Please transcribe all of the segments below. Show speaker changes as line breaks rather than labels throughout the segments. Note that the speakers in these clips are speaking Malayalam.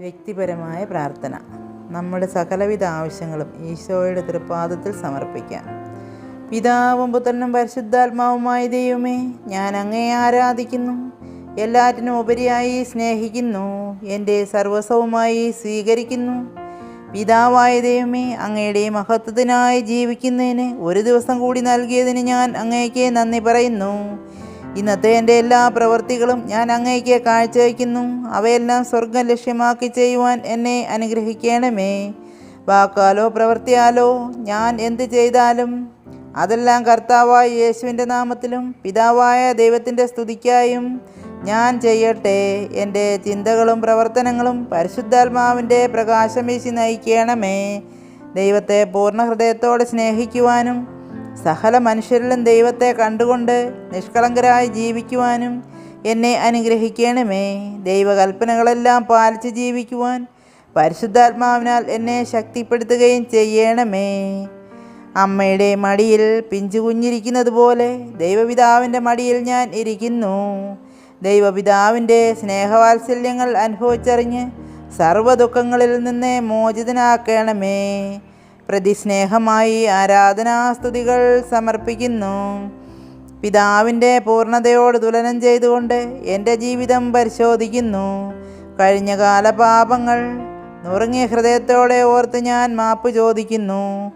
വ്യക്തിപരമായ പ്രാർത്ഥന. നമ്മുടെ സകലവിധ ആവശ്യങ്ങളും ഈശോയുടെ തൃപ്പാദത്തിൽ സമർപ്പിക്കാം. പിതാവും പുത്രനും പരിശുദ്ധാത്മാവുമായ ദൈവമേ ഞാൻ അങ്ങേ ആരാധിക്കുന്നു. എല്ലാറ്റിനും ഉപരിയായി സ്നേഹിക്കുന്നു. എന്റെ സർവസ്വവുമായി സ്വീകരിക്കുന്നു. പിതാവായ ദൈവമേ അങ്ങയുടെ മഹത്വത്തിനായി ജീവിക്കുന്നതിന് ഒരു ദിവസം കൂടി നൽകിയതിന് ഞാൻ അങ്ങേക്ക് നന്ദി പറയുന്നു. ഇന്നത്തെ എന്റെ എല്ലാ പ്രവൃത്തികളും ഞാൻ അങ്ങേക്ക് കാഴ്ചവെക്കുന്നു അവയെല്ലാം സ്വർഗം ലക്ഷ്യമാക്കി ചെയ്യുവാൻ എന്നെ അനുഗ്രഹിക്കണമേ. വാക്കാലോ പ്രവൃത്തിയാലോ ഞാൻ എന്ത് ചെയ്താലും അതെല്ലാം കർത്താവായ യേശുവിന്റെ നാമത്തിലും പിതാവായ ദൈവത്തിന്റെ സ്തുതിക്കായും ഞാൻ ചെയ്യട്ടെ. എന്റെ ചിന്തകളും പ്രവർത്തനങ്ങളും പരിശുദ്ധാത്മാവിന്റെ പ്രകാശം വീശി നയിക്കണമേ. ദൈവത്തെ പൂർണ ഹൃദയത്തോടെ സ്നേഹിക്കുവാനും സകല മനുഷ്യരിലും ദൈവത്തെ കണ്ടുകൊണ്ട് നിഷ്കളങ്കരായി ജീവിക്കുവാനും എന്നെ അനുഗ്രഹിക്കണമേ. ദൈവകൽപ്പനകളെല്ലാം പാലിച്ച് ജീവിക്കുവാൻ പരിശുദ്ധാത്മാവിനാൽ എന്നെ ശക്തിപ്പെടുത്തുകയും ചെയ്യണമേ. അമ്മയുടെ മടിയിൽ പിഞ്ചു കുഞ്ഞിരിക്കുന്നത് പോലെ ദൈവപിതാവിന്റെ മടിയിൽ ഞാൻ ഇരിക്കുന്നു. ദൈവപിതാവിന്റെ സ്നേഹവാത്സല്യങ്ങൾ അനുഭവിച്ചറിഞ്ഞ് സർവ ദുഃഖങ്ങളിൽ നിന്ന് മോചിതനാക്കണമേ. പ്രതിസ്നേഹമായി ആരാധനാസ്തുതികൾ സമർപ്പിക്കുന്നു. പിതാവിന്റെ പൂർണതയോട് തുലനം ചെയ്തുകൊണ്ട് എന്റെ ജീവിതം പരിശോധിക്കുന്നു. കഴിഞ്ഞകാല പാപങ്ങൾ നുറുങ്ങിയ ഹൃദയത്തോടെ ഓർത്ത് ഞാൻ മാപ്പ് ചോദിക്കുന്നു.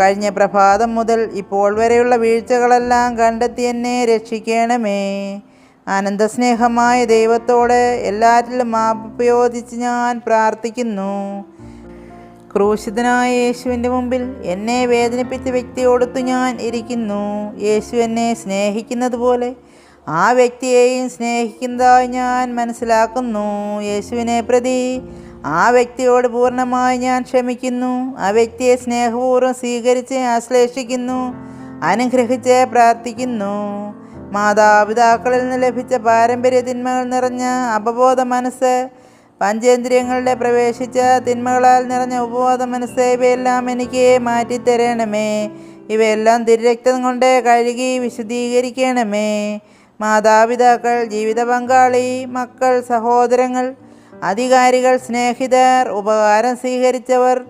കഴിഞ്ഞ പ്രഭാതം മുതൽ ഇപ്പോൾ വരെയുള്ള വീഴ്ചകളെല്ലാം കണ്ടെത്തി എന്നെ രക്ഷിക്കണമേ. ആനന്ദസ്നേഹമായ ദൈവത്തോട് എല്ലാറ്റിലും മാപ്പ് ചോദിച്ച് ഞാൻ പ്രാർത്ഥിക്കുന്നു. ക്രൂശിതനായ യേശുവിന്റെ മുമ്പിൽ എന്നെ വേദനിപ്പിച്ച വ്യക്തിയോടൊത്ത് ഞാൻ ഇരിക്കുന്നു. യേശു എന്നെ സ്നേഹിക്കുന്നത് പോലെ ആ വ്യക്തിയെയും സ്നേഹിക്കുന്നതായി ഞാൻ മനസ്സിലാക്കുന്നു. യേശുവിനെ പ്രതി ആ വ്യക്തിയോട് പൂർണമായി ഞാൻ ക്ഷമിക്കുന്നു. ആ വ്യക്തിയെ സ്നേഹപൂർവം സ്വീകരിച്ച് ആശ്ലേഷിക്കുന്നു. അനുഗ്രഹിച്ച് പ്രാർത്ഥിക്കുന്നു. മാതാപിതാക്കളിൽ നിന്ന് ലഭിച്ച പാരമ്പര്യ തിന്മകൾ നിറഞ്ഞ അപബോധ മനസ്സ് പഞ്ചേന്ദ്രിയങ്ങളുടെ പ്രവേശിച്ച തിന്മകളാൽ നിറഞ്ഞ ഉപബോധ മനസ്സ് ഇവയെല്ലാം എനിക്ക് മാറ്റിത്തരണമേ. ഇവയെല്ലാം തിരുരക്തം കൊണ്ട് കഴുകി വിശദീകരിക്കണമേ മാതാപിതാക്കൾ ജീവിത പങ്കാളി മക്കൾ സഹോദരങ്ങൾ അധികാരികൾ സ്നേഹിതർ ഉപകാരം സ്വീകരിച്ചവർ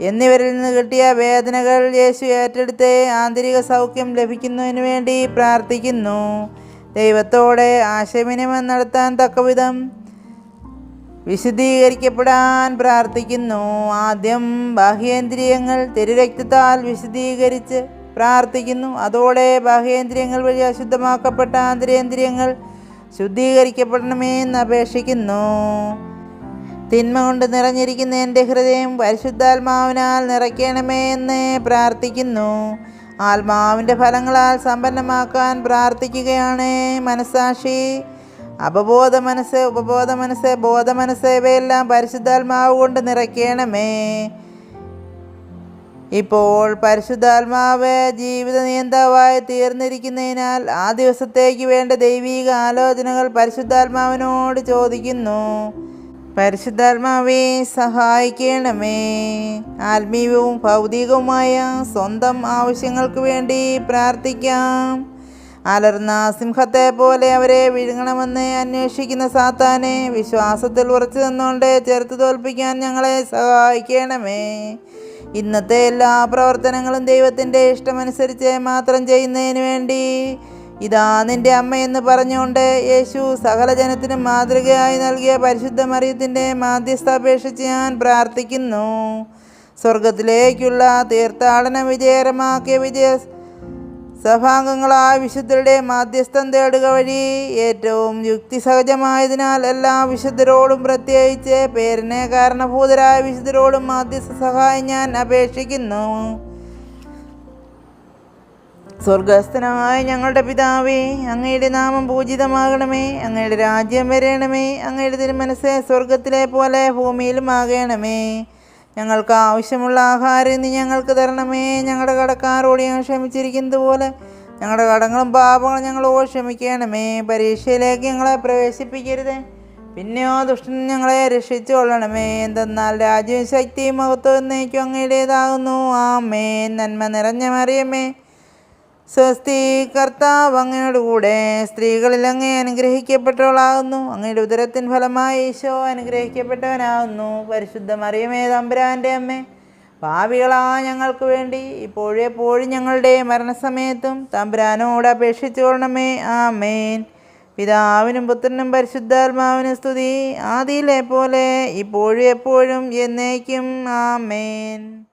എന്നിവരിൽ നിന്ന് കിട്ടിയ വേദനകൾ യേശു ഏറ്റെടുത്ത് ആന്തരിക സൗഖ്യം ലഭിക്കുന്നതിന് വേണ്ടി പ്രാർത്ഥിക്കുന്നു. ദൈവത്തോടെ ആശയവിനിമയം നടത്താൻ തക്കവിധം വിശദീകരിക്കപ്പെടാൻ പ്രാർത്ഥിക്കുന്നു. ആദ്യം ബാഹ്യേന്ദ്രിയങ്ങൾ തിരുരക്തത്താൽ വിശദീകരിച്ച് പ്രാർത്ഥിക്കുന്നു. അതോടെ ബാഹ്യേന്ദ്രിയങ്ങൾ വഴി അശുദ്ധമാക്കപ്പെട്ട ആന്തരേന്ദ്രിയങ്ങൾ ശുദ്ധീകരിക്കപ്പെടണമേ എന്ന് അപേക്ഷിക്കുന്നു. തിന്മ കൊണ്ട് നിറഞ്ഞിരിക്കുന്ന എന്റെ ഹൃദയം പരിശുദ്ധാത്മാവിനാൽ നിറയ്ക്കണമേ എന്ന് പ്രാർത്ഥിക്കുന്നു. ആത്മാവിന്റെ ഫലങ്ങളാൽ സമ്പന്നമാക്കാൻ പ്രാർത്ഥിക്കുകയാണ് മനസാക്ഷി. അപബോധ മനസ്സ് ഉപബോധ മനസ്സ് ബോധ മനസ്സ് ഇവയെല്ലാം പരിശുദ്ധാത്മാവ് കൊണ്ട് നിറയ്ക്കണമേ. ഇപ്പോൾ പരിശുദ്ധാത്മാവ് ജീവിത നിയന്താവായി തീർന്നിരിക്കുന്നതിനാൽ ആ ദിവസത്തേക്ക് വേണ്ട ദൈവീക ആലോചനകൾ പരിശുദ്ധാത്മാവിനോട് ചോദിക്കുന്നു. പരിശുദ്ധാത്മാവെ സഹായിക്കണമേ. ആത്മീയവും ഭൗതികവുമായ സ്വന്തം ആവശ്യങ്ങൾക്ക് വേണ്ടി പ്രാർത്ഥിക്കാം. അലർന്ന സിംഹത്തെ പോലെ അവരെ വിഴുങ്ങണമെന്ന് അന്വേഷിക്കുന്ന സാത്താനെ വിശ്വാസത്തിൽ ഉറച്ചു നിന്നുകൊണ്ട് ചെറുത്ത് തോൽപ്പിക്കാൻ ഞങ്ങളെ സഹായിക്കണമേ. ഇന്നത്തെ എല്ലാ പ്രവർത്തനങ്ങളും ദൈവത്തിന്റെ ഇഷ്ടമനുസരിച്ച് മാത്രം ചെയ്യുന്നതിന് വേണ്ടി ഇതാ നിന്റെ അമ്മയെന്ന് പറഞ്ഞുകൊണ്ട് യേശു സകല ജനത്തിനും മാതൃകയായി നൽകിയ പരിശുദ്ധ മറിയത്തിന്റെ മാധ്യസ്ഥ അപേക്ഷിച്ച് ഞാൻ പ്രാർത്ഥിക്കുന്നു. സ്വർഗത്തിലേക്കുള്ള തീർത്ഥാടന വിജയകരമാക്കിയ വിജയ സഭാംഗങ്ങളായ വിശുദ്ധരുടെ മാധ്യസ്ഥം തേടുക വഴി ഏറ്റവും യുക്തിസഹജമായതിനാൽ എല്ലാ വിശുദ്ധരോടും പ്രത്യേകിച്ച് പേരിനെ കാരണഭൂതരായ വിശുദ്ധരോടും മാധ്യസ്ഥ സഹായം ഞാൻ അപേക്ഷിക്കുന്നു. സ്വർഗസ്ഥനായ ഞങ്ങളുടെ പിതാവേ അങ്ങയുടെ നാമം പൂജിതമാകണമേ അങ്ങയുടെ രാജ്യം വരേണമേ അങ്ങയുടെ തിരുമനസ്സെ സ്വർഗത്തിലെ പോലെ ഭൂമിയിലും ആകണമേ. ഞങ്ങൾക്ക് ആവശ്യമുള്ള ആഹാരം നീ ഞങ്ങൾക്ക് തരണമേ. ഞങ്ങളുടെ കടക്കാരോട് ഞങ്ങൾ ക്ഷമിച്ചിരിക്കുന്നത് പോലെ ഞങ്ങളുടെ കടങ്ങളും പാപങ്ങളും ഞങ്ങളോ ക്ഷമിക്കണമേ. പരീക്ഷയിലേക്ക് ഞങ്ങളെ പ്രവേശിപ്പിക്കരുത്. പിന്നെയോ ദുഷ്ടൻ ഞങ്ങളെ രക്ഷിച്ചുകൊള്ളണമേ. എന്തെന്നാൽ രാജ്യവും ശക്തിയും മഹത്വം എന്നേക്കും അങ്ങയുടേതാകുന്നു. ആ ആമേ നന്മ നിറഞ്ഞ മറിയമേ. സ്വസ്തി കർത്താവ് അങ്ങയുടെ കൂടെ സ്ത്രീകളിൽ അങ്ങേ അനുഗ്രഹിക്കപ്പെട്ടവളാകുന്നു. അങ്ങയുടെ ഉദരത്തിൻ ഫലമായി ഈശോ അനുഗ്രഹിക്കപ്പെട്ടവനാകുന്നു. പരിശുദ്ധ മറിയമേ തമ്പുരാന്റെ അമ്മേ ഭാവികളാ ഞങ്ങൾക്ക് വേണ്ടി ഇപ്പോഴേ എപ്പോഴും ഞങ്ങളുടെ മരണസമയത്തും തമ്പുരാനോട് അപേക്ഷിച്ചു കൊള്ളണമേ. ആമേൻ. പിതാവിനും പുത്രനും പരിശുദ്ധാത്മാവിനും സ്തുതി. ആദിയിലെ പോലെ ഇപ്പോഴും എപ്പോഴും എന്നേക്കും. ആമേൻ.